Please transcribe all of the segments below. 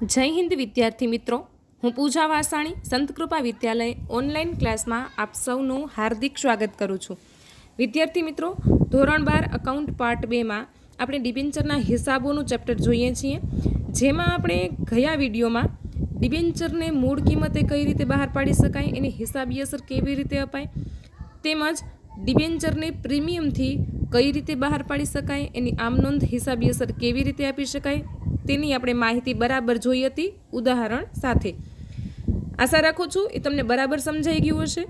જય હિન્દ વિદ્યાર્થી મિત્રો. હું પૂજા વાસાણી સંતકૃપા વિદ્યાલય ઓનલાઈન ક્લાસમાં આપ સૌનું હાર્દિક સ્વાગત કરું છું. વિદ્યાર્થી મિત્રો, ધોરણ બાર અકાઉન્ટ પાર્ટ બેમાં આપણે ડિબેન્ચરના હિસાબોનું ચેપ્ટર જોઈએ છીએ. જેમાં આપણે ગયા વિડીયોમાં ડિબેન્ચરને મૂળ કિંમતે કઈ રીતે બહાર પાડી શકાય, એની હિસાબી અસર કેવી રીતે અપાય, તેમજ ડિબેન્ચરને પ્રીમિયમથી કઈ રીતે બહાર પાડી શકાય, એની આમનોંધ હિસાબી અસર કેવી રીતે આપી શકાય તેની આપણે માહિતી બરાબર જોઈ હતી ઉદાહરણ સાથે. આશા રાખું છું એ તમને બરાબર સમજાઈ ગયું હશે.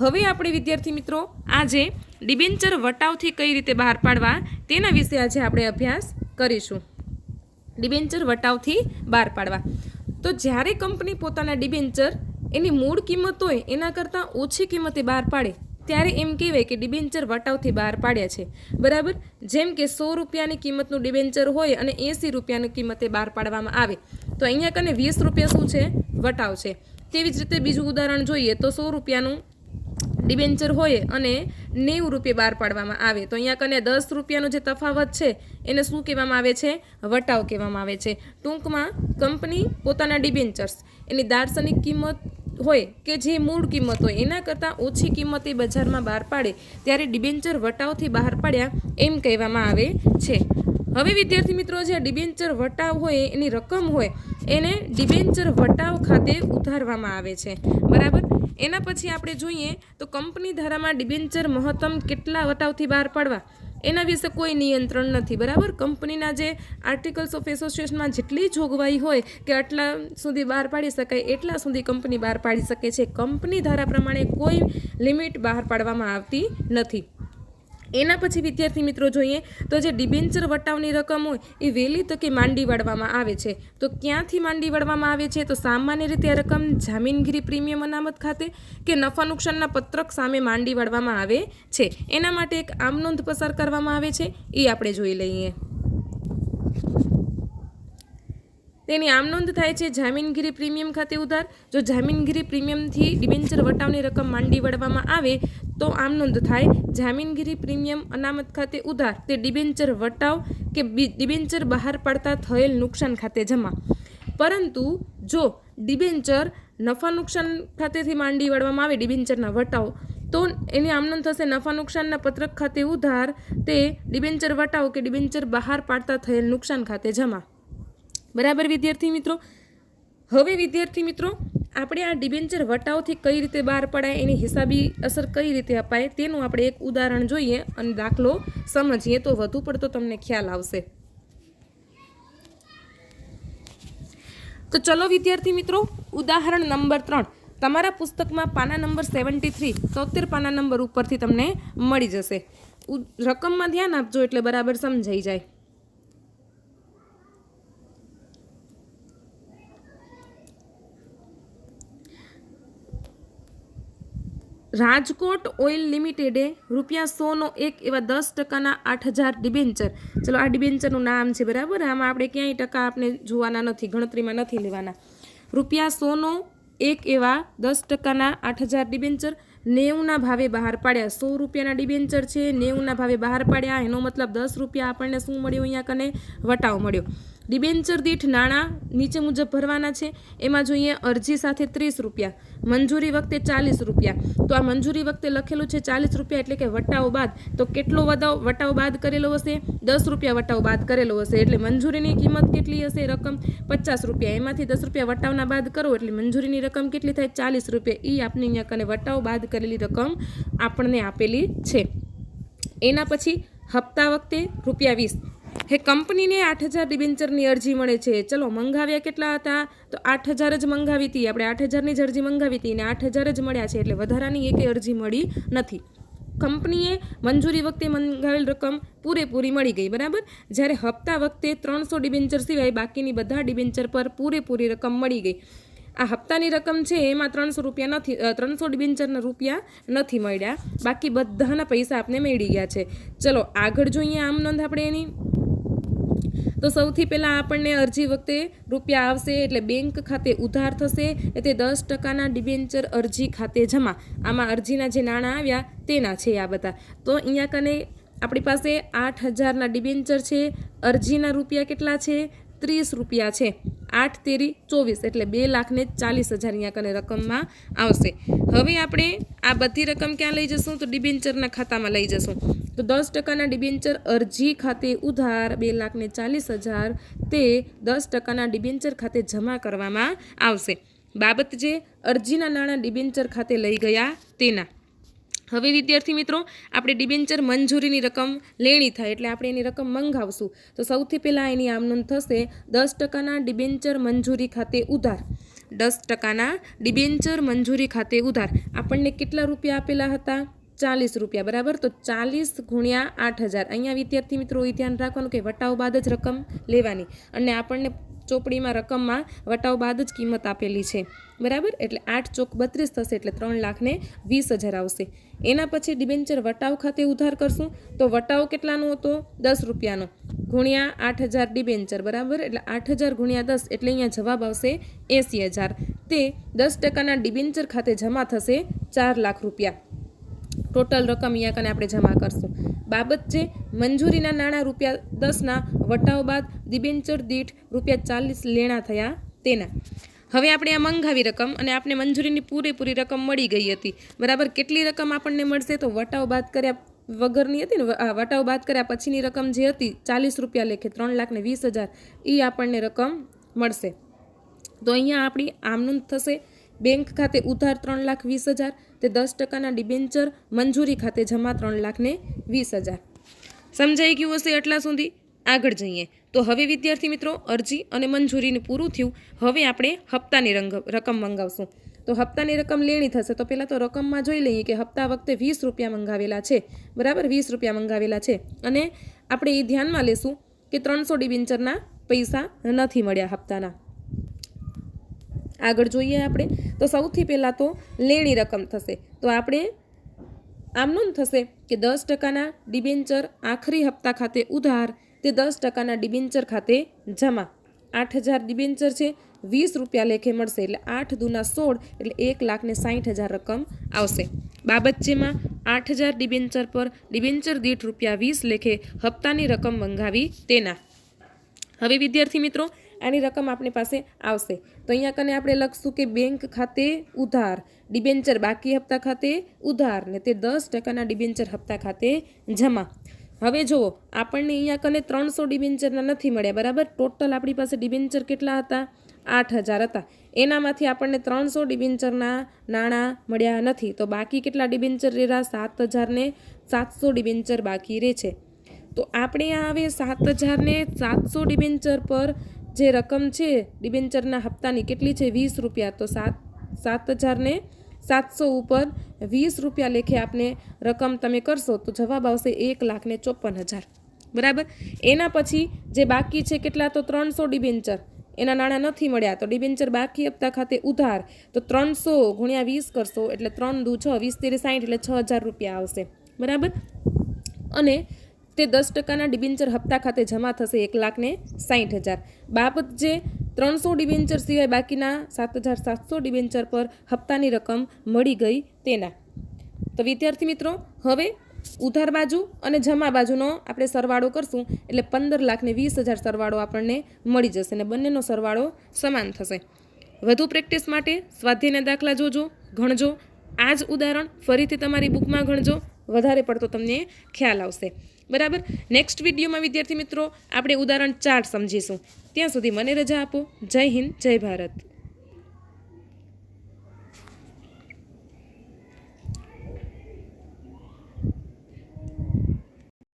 હવે આપણે વિદ્યાર્થી મિત્રો આજે ડિબેન્ચર વટાવથી કઈ રીતે બહાર પાડવા તેના વિશે આજે આપણે અભ્યાસ કરીશું. ડિબેન્ચર વટાવથી બહાર પાડવા. તો જ્યારે કંપની પોતાના ડિબેન્ચર એની મૂળ કિંમત હોય એના કરતાં ઓછી કિંમતે બહાર પાડે ત્યારે એમ કહેવાય કે ડિબેન્ચર વટાવથી બહાર પાડ્યા છે. બરાબર? જેમ કે સો રૂપિયાની કિંમતનું ડિબેન્ચર હોય અને એંસી રૂપિયાની કિંમતે બહાર પાડવામાં આવે. તો અહીંયા કને વીસ રૂપિયા શું છે? વટાવ છે. તેવી જ રીતે બીજું ઉદાહરણ જોઈએ તો સો રૂપિયાનું ડિબેન્ચર હોય અને નેવું રૂપિયા બહાર પાડવામાં આવે. તો અહીંયા કને દસ રૂપિયાનો જે તફાવત છે, એને શું કહેવામાં આવે છે? વટાવ કહેવામાં આવે છે. ટૂંકમાં કંપની પોતાના ડિબેન્ચર્સ એની દાર્શનિક કિંમત હોય કે જે મૂળ કિંમત હોય, એના કરતાં ઓછી કિંમતે બજારમાં બહાર પાડે, ત્યારે ડિબેન્ચર વટાવથી બહાર પાડ્યા એમ કહેવામાં આવે છે. હવે વિદ્યાર્થી મિત્રો, જે ડિબેન્ચર વટાવ હોય, એની રકમ હોય, એને ડિબેન્ચર વટાવ ખાતે ઉધારવામાં આવે છે. બરાબર? એના પછી આપણે જોઈએ તો કંપની ધારામાં ડિબેન્ચર મહત્તમ કેટલા વટાવથી બહાર પાડવા? એના વિશે કોઈ નિયંત્રણ નથી, બરાબર? કંપનીના જે આર્ટિકલ્સ ઓફ એસોસિએશનમાં જેટલી જોગવાઈ હોય કે આટલા સુધી બહાર પાડી શકાય, એટલા સુધી કંપની બહાર પાડી શકે છે. કંપની ધારા પ્રમાણે કોઈ લિમિટ બહાર પાડવામાં આવતી નથી. એના પછી વિદ્યાર્થી મિત્રો જોઈએ તો જે ડિબેન્ચર વટાવની રકમ હોય એ વહેલી તકે માંડી વાળવામાં આવે છે. તો ક્યાંથી માંડી વાળવામાં આવે છે? તો સામાન્ય રીતે આ રકમ જામીનગીરી પ્રીમિયમ અનામત ખાતે કે નફા નુકસાનના પત્રક સામે માંડી વાળવામાં આવે છે. એના માટે એક આમ નોંધ પસાર કરવામાં આવે છે. એ આપણે જોઈ લઈએ. તેની આમ નોંધ થાય છે, જામીનગીરી પ્રીમિયમ ખાતે ઉધાર. જો જામીનગીરી પ્રીમિયમથી ડિબેન્ચર વટાવની રકમ માંડી વળવામાં આવે, તો આમ નોંધ થાય, જામીનગીરી પ્રીમિયમ અનામત ખાતે ઉધાર. તે ડિબેન્ચર વટાવ કે ડિબેન્ચર બહાર પાડતા થયેલ નુકસાન ખાતે જમા. પરંતુ જો ડિબેન્ચર નફા નુકસાન ખાતેથી માંડી વળવામાં આવે, ડિબેન્ચરના વટાવ, તો એની આમનોંધ થશે નફા નુકસાનના પત્રક ખાતે ઉધાર. તે ડિબેન્ચર વટાવ કે ડિબેન્ચર બહાર પાડતા થયેલ નુકસાન ખાતે જમા. બરાબર વિદ્યાર્થી મિત્રો? હવે વિદ્યાર્થી મિત્રો, આપણે આ ડિબેન્ચર વટાઓથી કઈ રીતે બહાર પડાય, એની હિસાબી અસર કઈ રીતે અપાય, તેનું આપણે એક ઉદાહરણ જોઈએ અને દાખલો સમજીએ. તો વધુ પડતો તમને ખ્યાલ આવશે. તો ચલો વિદ્યાર્થી મિત્રો, ઉદાહરણ નંબર ત્રણ. તમારા પુસ્તકમાં પાના નંબર સેવન્ટી થ્રી તોતેર પાના નંબર ઉપરથી તમને મળી જશે. રકમમાં ધ્યાન આપજો એટલે બરાબર સમજાઈ જાય. રાજકોટ ઓઇલ લિમિટેડે રૂપિયા સોનો એક એવા દસ ટકાના આઠ હજાર ડિબેન્ચર. ચલો, આ ડિબેન્ચરનું નામ છે બરાબર? આમાં આપણે ક્યાંય ટકા આપણે જોવાના નથી, ગણતરીમાં નથી લેવાના. રૂપિયા સોનો એક એવા દસ ટકાના આઠ હજાર ડિબેન્ચર, નેવુંના ભાવે બહાર પાડ્યા. સો રૂપિયાના ડિબેન્ચર છે, નેવુંના ભાવે બહાર પાડ્યા. એનો મતલબ દસ રૂપિયા આપણને શું મળ્યું અહીંયા કને? વટાવ મળ્યો. ડિબેન્ચર દીઠ નાણાં નીચે મુજબ ભરવાના છે. એમાં જોઈએ અરજી સાથે ત્રીસ રૂપિયા, મંજૂરી વખતે ચાલીસ રૂપિયા, તો આ મંજૂરી વખતે લખેલું છે ચાલીસ રૂપિયા એટલે કે વટાવ બાદ. તો કેટલો વટાવ વટાવ બાદ કરેલો હશે? દસ રૂપિયા વટાવ બાદ કરેલો હશે. એટલે મંજૂરીની કિંમત કેટલી હશે? રકમ પચાસ રૂપિયા. એમાંથી દસ રૂપિયા વટાવના બાદ કરો એટલે મંજૂરીની રકમ કેટલી થાય? ચાલીસ રૂપિયા. એ આપની અહીંયા કને વટાવ બાદ કરેલી રકમ આપણને આપેલી છે. એના પછી હપ્તા વખતે રૂપિયા વીસ. હે, કંપનીને આઠ હજાર ડિબેન્ચરની અરજી મળે છે. ચલો, મંગાવ્યા કેટલા હતા? તો આઠ હજાર જ મંગાવી હતી. આપણે આઠ હજારની જ અરજી મંગાવી હતી અને આઠ હજાર જ મળ્યા છે. એટલે વધારાની એકે અરજી મળી નથી. કંપનીએ મંજૂરી વખતે મંગાવેલ રકમ પૂરેપૂરી મળી ગઈ, બરાબર? જ્યારે હપ્તા વખતે ત્રણસો ડિબેન્ચર સિવાય બાકીની બધા ડિબેન્ચર પર પૂરેપૂરી રકમ મળી ગઈ. આ હપ્તાની રકમ છે, એમાં ત્રણસો રૂપિયા નથી ત્રણસો ડિબેન્ચરના રૂપિયા નથી મળ્યા. બાકી બધાના પૈસા આપને મળી ગયા છે. ચલો, આગળ જોઈએ આમ નોંધ આપણે એની. તો સૌથી પહેલાં આપણને અરજી વખતે રૂપિયા આવશે એટલે બેંક ખાતે ઉધાર થશે તે દસ ટકાના ડિબેન્ચર અરજી ખાતે જમા. આમાં અરજીના જે નાણાં આવ્યા તેના છે આ બધા. તો અહીંયા કને આપણી પાસે આઠ હજારના ડિબેન્ચર છે. અરજીના રૂપિયા કેટલા છે? ત્રીસ રૂપિયા છે. આઠ તેરી ચોવીસ એટલે બે લાખને ચાલીસ હજાર અહીંયા કને રકમમાં આવશે. હવે આપણે આ બધી રકમ ક્યાં લઈ જશું? તો ડિબેન્ચરના ખાતામાં લઈ જશું. તો દસ ટકાના ડિબેન્ચર અરજી ખાતે ઉધાર બે લાખને ચાલીસ હજાર તે દસ ટકાના ડિબેન્ચર ખાતે જમા કરવામાં આવશે. બાબત જે, અરજીના નાણાં ડિબેન્ચર ખાતે લઈ ગયા તેના. હવે વિદ્યાર્થી મિત્રો, આપણે ડિબેન્ચર મંજૂરીની રકમ લેણી થાય એટલે આપણે એની રકમ મંગાવશું. તો સૌથી પહેલાં એની આમ થશે દસ ટકાના ડિબેન્ચર મંજૂરી ખાતે ઉધાર. દસ ટકાના ડિબેન્ચર મંજૂરી ખાતે ઉધાર. આપણને કેટલા રૂપિયા આપેલા હતા? ચાલીસ રૂપિયા, બરાબર? તો ચાલીસ ગુણ્યા આઠ હજાર. અહીંયા વિદ્યાર્થી મિત્રો એ ધ્યાન રાખવાનું કે વટાવ બાદ જ રકમ લેવાની. અને આપણને ચોપડીમાં રકમમાં વટાવ બાદ જ કિંમત આપેલી છે. બરાબર? એટલે આઠ ચોક બત્રીસ થશે એટલે ત્રણ લાખને વીસ હજાર આવશે. એના પછી ડિબેન્ચર વટાવ ખાતે ઉધાર કરશું. તો વટાવ કેટલાનો હતો? દસ રૂપિયાનો. ગુણ્યા આઠ હજાર ડિબેન્ચર. બરાબર? એટલે આઠ હજાર ગુણ્યા દસ એટલે અહીંયા જવાબ આવશે એંસી હજાર. તે દસ ટકાના ડિબેન્ચર ખાતે જમા થશે ચાર લાખ રૂપિયા. ટોટલ રકમ અહીંયા કને આપણે જમા કરશું. બાબત છે, મંજૂરીના નાણાં રૂપિયા દસના, વટાવ બાદ દિબેન્ચર દીઠ રૂપિયા ચાલીસ લેણા થયા તેના. હવે આપણે આ મંગાવી રકમ અને આપણે મંજૂરીની પૂરેપૂરી રકમ મળી ગઈ હતી. બરાબર કેટલી રકમ આપણને મળશે તો વટાવ બાદ કર્યા વગરની હતી ને વટાવ બાદ કર્યા પછીની રકમ જે હતી, ચાલીસ રૂપિયા લેખે ત્રણ લાખ ને વીસ હજાર એ આપણને રકમ મળશે. તો અહીંયા આપણી આમનું થશે બેંક ખાતે ઉધાર ત્રણ લાખ વીસ હજાર તે દસ ટકાના ડિબેન્ચર મંજૂરી ખાતે જમા ત્રણ લાખને વીસ હજાર. સમજાઈ ગયું હશે એટલા સુધી? આગળ જઈએ. તો હવે વિદ્યાર્થી મિત્રો, અરજી અને મંજૂરીને પૂરું થયું. હવે આપણે હપ્તાની રંગ, રકમ મંગાવશું. તો હપ્તાની રકમ લેણી થશે, તો પહેલાં તો રકમમાં જોઈ લઈએ કે હપ્તા વખતે વીસ રૂપિયા મંગાવેલા છે. બરાબર? વીસ રૂપિયા મંગાવેલા છે. અને આપણે એ ધ્યાનમાં લેશું કે ત્રણસો ડિબેન્ચરના પૈસા નથી મળ્યા હપ્તાના. આગળ જોઈએ આપણે. તો સૌથી પહેલાં તો લેણી રકમ થશે. તો આપણે આમનું થશે કે દસ ટકાના ડિબેન્ચર આખરી હપ્તા ખાતે ઉધાર તે દસ ટકાના ડિબેન્ચર ખાતે જમા. આઠ હજાર ડિબેન્ચર છે, વીસ રૂપિયા લેખે મળશે એટલે આઠ દુના સોળ એટલે એક લાખને સાઠ હજાર રકમ આવશે. બાબત જેમાં આઠ હજાર ડિબેન્ચર પર ડિબેન્ચર દીઠ રૂપિયા વીસ લેખે હપ્તાની રકમ મંગાવી તેના. હવે વિદ્યાર્થી મિત્રો આની રકમ આપણી પાસે આવશે. તો અહીંયા કને આપણે લખશું કે બેંક ખાતે ઉધાર, ડિબેન્ચર બાકી હપ્તા ખાતે ઉધાર ને તે દસ ટકાના ડિબેન્ચર હપ્તા ખાતે જમા. હવે જુઓ, આપણને અહીંયા કને ત્રણસો ડિબેન્ચરના નથી મળ્યા, બરાબર? ટોટલ આપણી પાસે ડિબેન્ચર કેટલા હતા? આઠ હજાર હતા. એનામાંથી આપણને ત્રણસો ડિબેન્ચરના નાણાં મળ્યા નથી. તો બાકી કેટલા ડિબેન્ચર રહ્યા સાત હજારને સાતસો ડિબેન્ચર બાકી રહે છે. તો આપણે આ હવે સાત હજારને સાતસો ડિબેન્ચર પર જે રકમ છે, ડિબેન્ચરના હપ્તાની કેટલી છે? વીસ રૂપિયા. તો સાત સાત હજારને સાતસો ઉપર વીસ રૂપિયા લેખે આપને રકમ તમે કરશો, તો જવાબ આવશે એક લાખને ચોપન હજાર. બરાબર? એના પછી જે બાકી છે કેટલા? તો ત્રણસો ડિબેન્ચર. એના નાણાં નથી મળ્યા. તો ડિબેન્ચર બાકી હપ્તા ખાતે ઉધાર. તો ત્રણસો ગુણ્યા વીસ કરશો, એટલે ત્રણ દુ છ, વીસ તેર સાઠ એટલે છ હજાર રૂપિયા આવશે. બરાબર? અને તે દસ ટકાના ડિબેન્ચર હપ્તા ખાતે જમા થશે એક લાખને સાહીઠ હજાર. બાબત જે ત્રણસો ડિબેન્ચર સિવાય બાકીના સાત હજાર સાતસો ડિબેન્ચર પર હપ્તાની રકમ મળી ગઈ તેના. તો વિદ્યાર્થી મિત્રો, હવે ઉધાર બાજુ અને જમા બાજુનો આપણે સરવાળો કરશું, એટલે પંદર લાખને વીસ હજાર સરવાળો આપણને મળી જશે અને બંનેનો સરવાળો સમાન થશે. વધુ પ્રેક્ટિસ માટે સ્વાધ્યાયના દાખલા જોજો, ગણજો. આ જ ઉદાહરણ ફરીથી તમારી બુકમાં ગણજો. વધારે પડતો તમને ખ્યાલ આવશે. બરાબર? નેક્સ્ટ વિડીયોમાં વિદ્યાર્થી મિત્રો, આપણે ઉદાહરણ ચાર સમજીશું. ત્યાં સુધી મને રજા આપો. જય હિન્દ, જય ભારત.